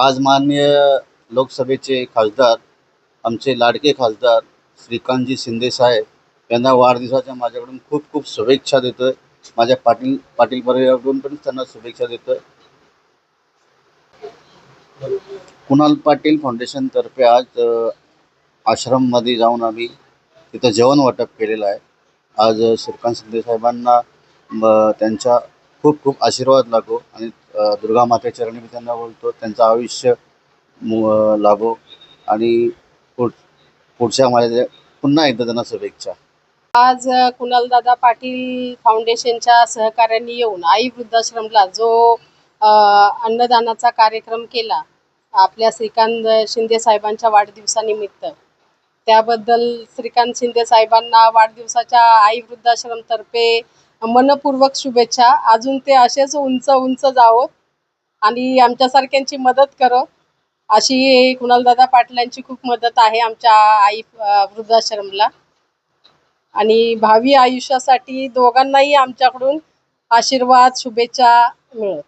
आज माननीय लोकसभेचे खासदार आमचे लाडके खासदार श्रीकांतजी शिंदे साहेब यांना वाढदिवसाच्या माझ्याकडून खूप खूप शुभेच्छा देतो आहे माझ्या पाटील पाटील परिवाराकडून पण त्यांना शुभेच्छा देतो आहे कुणाल पाटील फाउंडेशनतर्फे आज आश्रममध्ये जाऊन आम्ही तिथं जेवण वाटप केलेलं आहे. आज श्रीकांत शिंदे साहेबांना त्यांच्या खूप खूप आशीर्वाद लागो आणि दुर्गा माते चरणी मी त्यांना बोलतो त्यांचं आयुष्य लागो आणि पुढ पुढच्या माझ्या पुन्हा एकदा त्यांना शुभेच्छा. आज कुणालदादा पाटील फाउंडेशनच्या सहकार्याने येऊन आई वृद्धाश्रमला जो अन्नदानाचा कार्यक्रम केला आपल्या श्रीकांत शिंदे साहेबांच्या वाढदिवसानिमित्त त्याबद्दल श्रीकांत शिंदे साहेबांना वाढदिवसाच्या आई वृद्धाश्रमतर्फे मनपूर्वक शुभेच्छा. अजून ते असेच उंच उंच जावोत आणि आमच्यासारख्यांची मदत करो. अशी कुणालदादा पाटलांची खूप मदत आहे आमच्या आई वृद्धाश्रमला. आणि भावी आयुष्यासाठी दोघांनाही आमच्याकडून आशीर्वाद शुभेच्छा मिळत